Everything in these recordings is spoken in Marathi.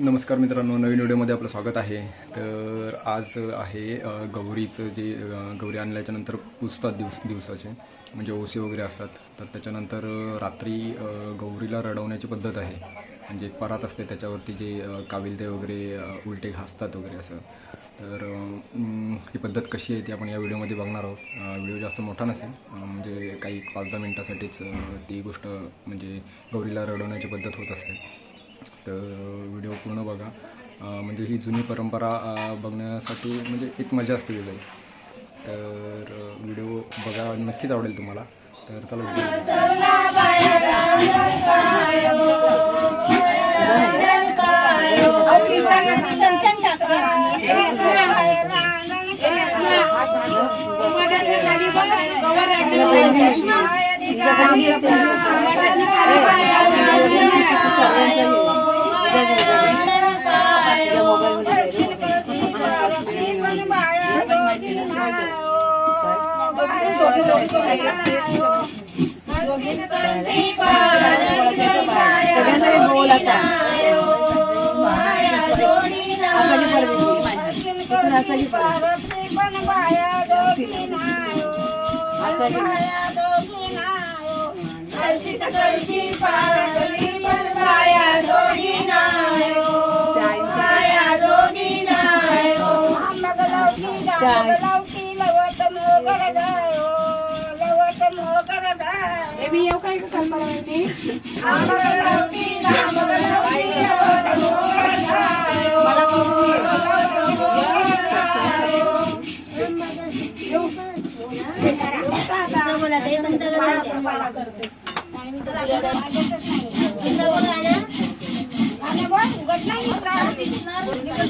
नमस्कार मित्रांनो नवीन व्हिडिओमध्ये आपलं स्वागत आहे. तर आज आहे गौरीचं जे गौरी आणल्याच्या नंतर पुजतात दिवस दिवसाचे म्हणजे ओसी वगैरे असतात. तर त्याच्यानंतर रात्री गौरीला रडवण्याची पद्धत आहे. म्हणजे एक परात असते त्याच्यावरती जे अ, काविलते वगैरे उलटे घासतात वगैरे असं. तर ही पद्धत कशी आहे ती आपण या व्हिडिओमध्ये बघणार आहोत. व्हिडिओ जास्त मोठा नसेल म्हणजे काही पाच दहा मिनटासाठीच ती गोष्ट म्हणजे गौरीला रडवण्याची पद्धत होत असते तर व्हिडिओ पूर्ण बघा. म्हणजे ही जुनी परंपरा बघण्यासाठी म्हणजे एक मजा असते वेगळी. तर व्हिडिओ बघा नक्कीच आवडेल तुम्हाला. तर चला व्हिडिओ मी येऊ काय कल्पना माहिती बोल दुसरा बोल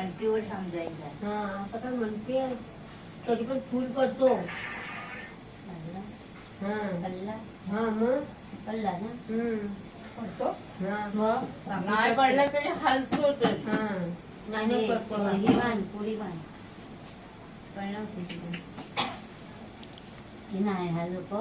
मनकीवर समजायचं. हा आता काय म्हणते? तरी पण फुल पडतो. हा. हा मग? कल्ला ना? हम्म. पडतो? हा. मग? नाही पडलं तरी हलतो तर हा. नाही पडतो. ही बांध पुरी बांध कळलं होती तिला. ही नाही हा. लोक